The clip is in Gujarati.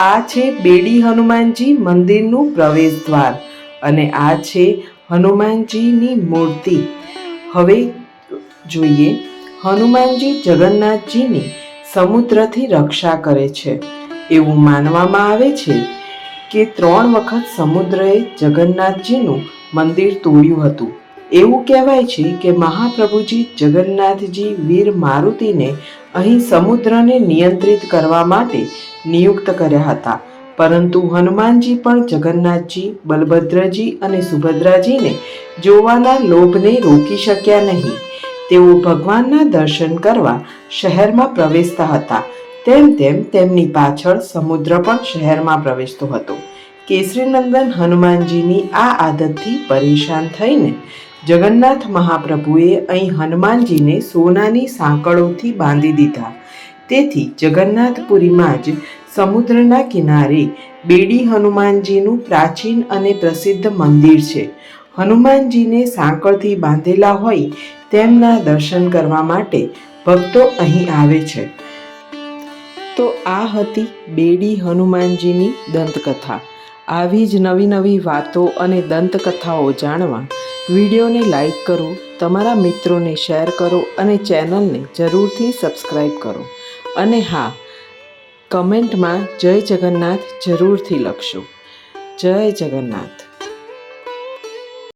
આ છે બેડી હનુમાનજી મંદિરનું પ્રવેશ દ્વાર અને આ છે હનુમાનજીની મૂર્તિ. હવે જોઈએ, હનુમાનજી જગન્નાથજીની સમુદ્રથી રક્ષા કરે છે. એવું માનવામાં આવે છે કે ત્રણ વખત સમુદ્રએ જગન્નાથજીનું મંદિર તોડ્યું હતું. એવું કહેવાય છે કે મહાપ્રભુજી જગન્નાથજી વીર મારુતિને અહીં સમુદ્રને નિયંત્રિત કરવા માટે નિયુક્ત કર્યા હતા. પરંતુ હનુમાનજી પણ જગન્નાથજી, બલભદ્રજી અને સુભદ્રાજીને જોવાના લોભને રોકી શક્યા નહીં. તેઓ ભગવાનના દર્શન કરવા શહેરમાં પ્રવેશતા હતા. તેમ તેમ તેમની પાછળ સમુદ્ર પણ શહેરમાં પ્રવેશતો હતો. કેસરીનંદન હનુમાનજીની આ આદતથી પરેશાન થઈને જગન્નાથ મહાપ્રભુએ અહીં હનુમાનજીને સોનાની સાંકળોથી બાંધી દીધા. તેથી જગન્નાથપુરીમાં જ સમુદ્રના કિનારે બેડી હનુમાનજીનું પ્રાચીન અને પ્રસિદ્ધ મંદિર છે. હનુમાનજીને સાંકળથી બાંધેલા હોય તેમના દર્શન કરવા માટે ભક્તો અહીં આવે છે. તો આ હતી બેડી હનુમાનજીની દંતકથા. આવી જ નવી નવી વાતો અને દંતકથાઓ જાણવા વિડીયોને લાઈક કરો, તમારા મિત્રોને શેર કરો અને ચેનલને જરૂરથી સબસ્ક્રાઈબ કરો. અને હા, કમેન્ટમાં જય જગન્નાથ જરૂરથી લખશો. જય જગન્નાથ.